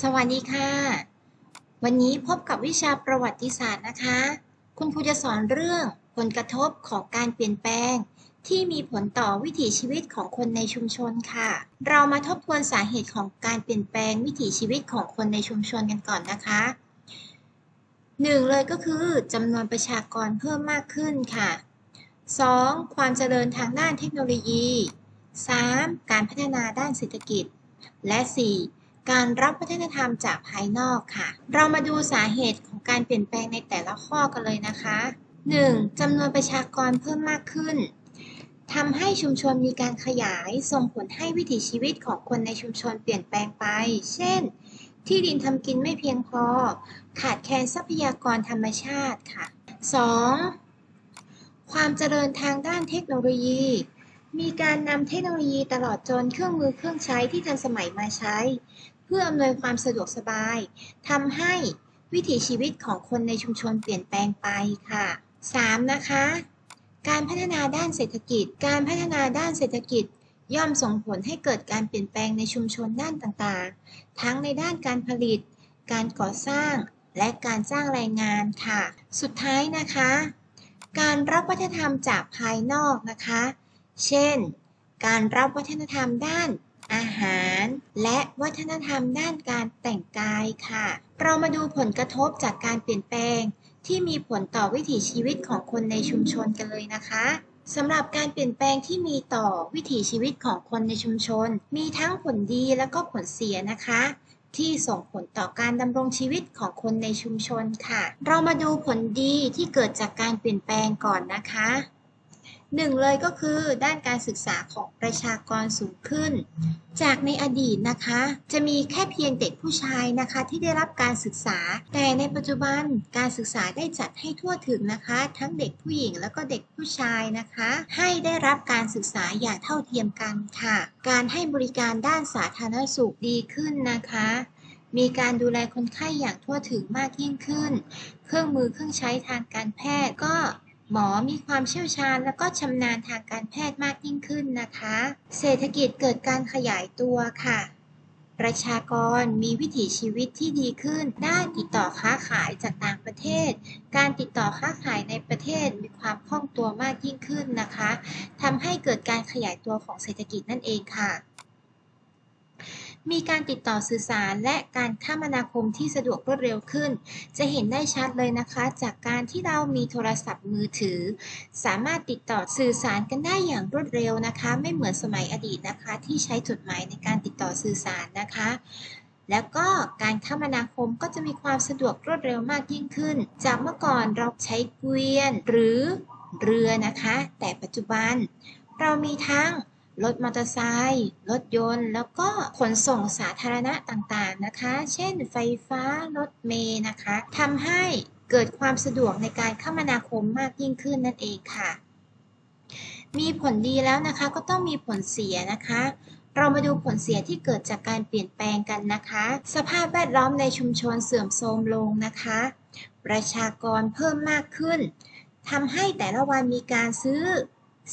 สวัสดีค่ะ วันนี้พบกับวิชาประวัติศาสตร์นะคะ คุณครูจะสอนเรื่องผลกระทบของการเปลี่ยนแปลง ที่มีผลต่อวิถีชีวิตของคนในชุมชนค่ะ เรามาทบทวนสาเหตุของการเปลี่ยนแปลงวิถีชีวิตของคนในชุมชนกันก่อนนะคะหนึ่งเลยก็คือจำนวนประชากรเพิ่มมากขึ้นค่ะ 2. ความเจริญทางด้านเทคโนโลยี 3. การพัฒนาด้านเศรษฐกิจ และ 4. การรับวัฒนธรรมจากภายนอกค่ะ เรามาดูสาเหตุของการเปลี่ยนแปลงในแต่ละข้อกันเลยนะคะ 1. จำนวนประชากรเพิ่มมากขึ้นทำให้ชุมชนมีการขยาย ส่งผลให้วิถีชีวิตของคนในชุมชนเปลี่ยนแปลงไป เช่น ที่ดินทำกินไม่เพียงพอ ขาดแคลนทรัพยากรธรรมชาติค่ะ 2. ความเจริญทางด้านเทคโนโลยีมีการนำเทคโนโลยีตลอดจนเครื่องมือเครื่องใช้ที่ทันสมัยมาใช้เพื่ออำนวยความสะดวกสบายทำให้วิถีชีวิตของคนในชุมชนเปลี่ยนแปลงไปค่ะ 3. นะคะ การพัฒนาด้านเศรษฐกิจ การพัฒนาด้านเศรษฐกิจ ย่อมส่งผลให้เกิดการเปลี่ยนแปลงในชุมชนด้านต่างๆ ทั้งในด้านการผลิต การก่อสร้าง และการจ้างแรงงานค่ะ สุดท้ายนะคะ การรับวัฒนธรรมจากภายนอกนะคะ เช่น การรับวัฒนธรรมด้าน อาหาร และวัฒนธรรมด้านการแต่งกายค่ะ เรามาดูผลกระทบจากการเปลี่ยนแปลง ที่มีผลต่อวิถีชีวิตของคนในชุมชนกันเลยนะคะสำหรับการเปลี่ยนแปลงที่มีต่อวิถีชีวิตของคนในชุมชน มีทั้งผลดีและก็ผลเสียนะคะ ที่ส่งผลต่อการดำรงชีวิตของคนในชุมชนค่ะ เรามาดูผลดีที่เกิดจากการเปลี่ยนแปลงก่อนนะคะ หนึ่งเลยก็คือด้านการศึกษาของประชากรสูงขึ้น จากในอดีตนะคะ จะมีแค่เพียงเด็กผู้ชายนะคะ ที่ได้รับการศึกษา แต่ในปัจจุบันการศึกษาได้จัดให้ทั่วถึงนะคะ ทั้งเด็กผู้หญิงแล้วก็เด็กผู้ชายนะคะ ให้ได้รับการศึกษาอย่างเท่าเทียมกันค่ะ การให้บริการด้านสาธารณสุขดีขึ้นนะคะมีการดูแลคนไข้อย่างทั่วถึงมากยิ่งขึ้น เครื่องมือเครื่องใช้ทางการแพทย์ก็ หมอมีความเชี่ยวชาญและก็ชำนาญทางการแพทย์มากยิ่งขึ้นนะคะ เศรษฐกิจเกิดการขยายตัวค่ะ ประชากรมีวิถีชีวิตที่ดีขึ้น ด้านติดต่อค้าขายจากต่างประเทศ การติดต่อค้าขายในประเทศมีความคล่องตัวมากยิ่งขึ้นนะคะทำให้เกิดการขยายตัวของเศรษฐกิจนั่นเองค่ะ มีการติดต่อสื่อสารและการคมนาคมที่สะดวกรวดเร็วขึ้น จะเห็นได้ชัดเลยนะคะ จากการที่เรามีโทรศัพท์มือถือ สามารถติดต่อสื่อสารกันได้อย่างรวดเร็วนะคะ ไม่เหมือนสมัยอดีตนะคะ ที่ใช้จดหมายในการติดต่อสื่อสารนะคะแล้วก็การคมนาคมก็จะมีความสะดวกรวดเร็วมากยิ่งขึ้น จากเมื่อก่อนเราใช้เกวียนหรือเรือนะคะ แต่ปัจจุบัน เรามีทั้ง รถมอเตอร์ไซค์ รถยนต์ แล้วก็ขนส่งสาธารณะต่างๆนะคะ เช่นไฟฟ้า รถเมล์นะคะทำให้เกิดความสะดวกในการคมนาคมมากยิ่งขึ้นนั่นเองค่ะ มีผลดีแล้วนะคะก็ต้องมีผลเสียนะคะ เรามาดูผลเสียที่เกิดจากการเปลี่ยนแปลงกันนะคะ สภาพแวดล้อมในชุมชนเสื่อมโทรมลงนะคะ ประชากรเพิ่มมากขึ้นทำให้แต่ละวันมีการซื้อ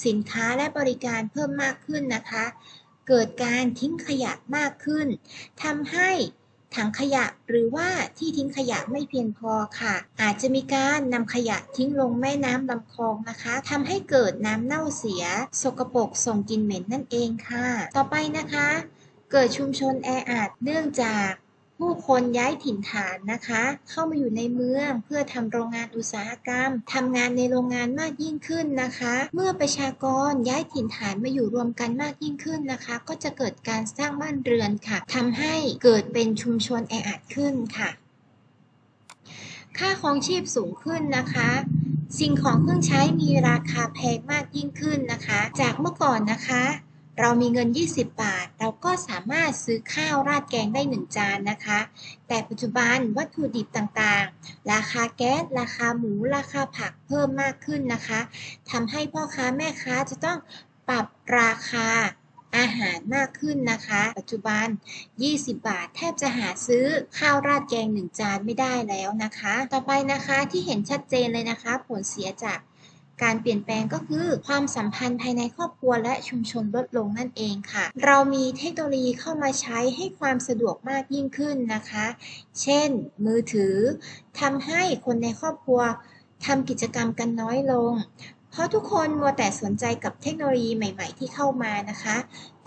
สินค้าและบริการเพิ่มมากขึ้นนะคะ เกิดการทิ้งขยะมากขึ้นทำให้ถังขยะหรือว่าที่ทิ้งขยะไม่เพียงพอค่ะ อาจจะมีการนำขยะทิ้งลงแม่น้ำลำคลองนะคะทำให้เกิดน้ำเน่าเสีย สกปรกส่งกลิ่นเหม็นนั่นเองค่ะ ต่อไปนะคะ เกิดชุมชนแออัดเนื่องจาก ผู้คนย้ายถิ่นฐานนะคะ เข้ามาอยู่ในเมืองเพื่อทำโรงงานอุตสาหกรรมทำงานในโรงงานมากยิ่งขึ้นนะคะ เมื่อประชากรย้ายถิ่นฐานมาอยู่รวมกันมากยิ่งขึ้นนะคะ ก็จะเกิดการสร้างบ้านเรือนค่ะทำให้เกิดเป็นชุมชนแออัดขึ้นค่ะ ค่าของชีพสูงขึ้นนะคะสิ่งของเครื่องใช้มีราคาแพงมากยิ่งขึ้นนะคะ จากเมื่อก่อนนะคะ เรามีเงิน 20 บาท เราก็สามารถซื้อข้าวราดแกงได้ 1 จานนะคะ แต่ปัจจุบันวัตถุดิบต่างๆ ราคาแก๊ส ราคาหมู ราคาผักเพิ่มมากขึ้นนะคะ ทำให้พ่อค้าแม่ค้าจะต้องปรับราคาอาหารมากขึ้นนะคะ ปัจจุบัน 20 บาท แทบจะหาซื้อข้าวราดแกง 1 จานไม่ได้แล้วนะคะ ต่อไปนะคะที่เห็นชัดเจนเลยนะคะ ผลเสียจาก การเปลี่ยนแปลงก็คือ ความสัมพันธ์ภายในครอบครัวและชุมชนลดลงนั่นเองค่ะ เรามีเทคโนโลยีเข้ามาใช้ให้ความสะดวกมากยิ่งขึ้นนะคะ เช่น มือถือทำให้คนในครอบครัวทำกิจกรรมกันน้อยลง เพราะทุกคนมัวแต่สนใจกับเทคโนโลยีใหม่ ๆ ที่เข้ามานะคะ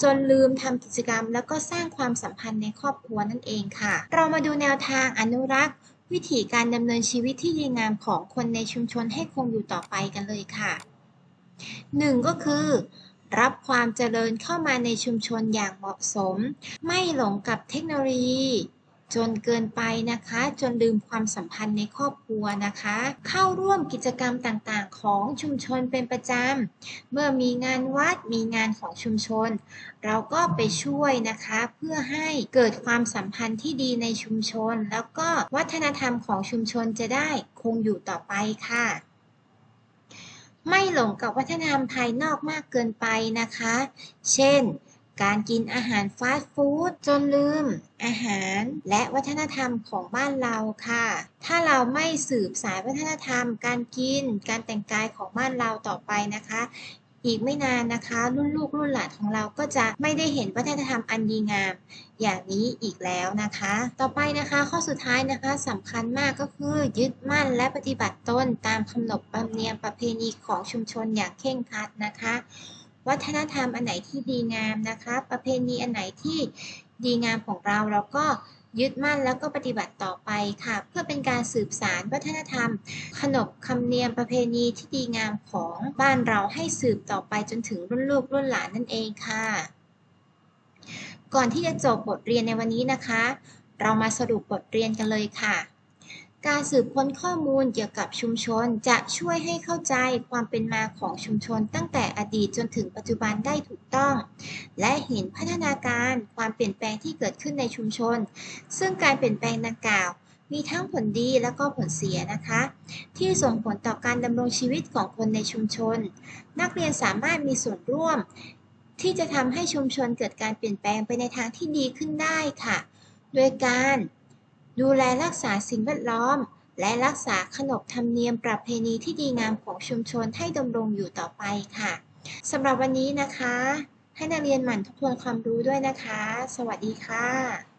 จนลืมทำกิจกรรมแล้วก็สร้างความสัมพันธ์ในครอบครัวนั่นเองค่ะ เรามาดูแนวทางอนุรักษ์ วิถีการดำเนินชีวิตที่ดีงามของคนในชุมชนให้คงอยู่ต่อไปกันเลยค่ะหนึ่งก็คือ รับความเจริญเข้ามาในชุมชนอย่างเหมาะสม ไม่หลงกับเทคโนโลยี จนเกินไปนะคะ จนลืมความสัมพันธ์ในครอบครัวนะคะ เข้าร่วมกิจกรรมต่างๆ ของชุมชนเป็นประจำ เมื่อมีงานวัดมีงานของชุมชน เราก็ไปช่วยนะคะ เพื่อให้เกิดความสัมพันธ์ที่ดีในชุมชน แล้วก็วัฒนธรรมของชุมชนจะได้คงอยู่ต่อไปค่ะไม่หลงกับวัฒนธรรมภายนอกมากเกินไปนะคะ เช่น การกินอาหารฟาสต์ฟู้ดจนลืม อาหารและวัฒนธรรมของบ้านเราค่ะ ถ้าเราไม่สืบสายวัฒนธรรม การกิน การแต่งกายของบ้านเราต่อไปนะคะ อีกไม่นานนะคะ รุ่นลูกรุ่นหลานของเราก็จะไม่ได้เห็นวัฒนธรรมอันดีงาม อย่างนี้อีกแล้วนะคะ ต่อไปนะคะ ข้อสุดท้ายนะคะสำคัญมากก็คือยึดมั่นและปฏิบัติตนตามขนบธรรมเนียมประเพณีของชุมชนอย่างเคร่งครัดนะคะ วัฒนธรรมอันไหนที่ดีงามนะคะ ประเพณีอันไหนที่ดีงามของเราเราก็ยึดมั่นแล้วก็ปฏิบัติต่อไปค่ะ เพื่อเป็นการสืบสารวัฒนธรรม ขนบคำเนียมประเพณีที่ดีงามของบ้านเราให้สืบต่อไปจนถึงรุ่นลูกรุ่นหลานนั่นเองค่ะ ก่อนที่จะจบบทเรียนในวันนี้นะคะ เรามาสรุปบทเรียนกันเลยค่ะ การสืบค้นข้อมูลเกี่ยวกับชุมชนจะช่วยให้เข้าใจความเป็นมาของชุมชนตั้งแต่อดีตจนถึงปัจจุบันได้ถูกต้อง และเห็นพัฒนาการความเปลี่ยนแปลงที่เกิดขึ้นในชุมชน ซึ่งการเปลี่ยนแปลงดังกล่าว มีทั้งผลดีและก็ผลเสียนะคะ ที่ส่งผลต่อการดำรงชีวิตของคนในชุมชน นักเรียนสามารถมีส่วนร่วม ที่จะทำให้ชุมชนเกิดการเปลี่ยนแปลงไปในทางที่ดีขึ้นได้ค่ะ โดยการ ดูแลรักษาสิ่งแวดล้อม และรักษาขนบธรรมเนียมประเพณีที่ดีงามของชุมชนให้ดำรงอยู่ต่อไปค่ะสำหรับวันนี้นะคะ ให้นักเรียนหมั่นทบทวนความรู้ด้วยนะคะ สวัสดีค่ะ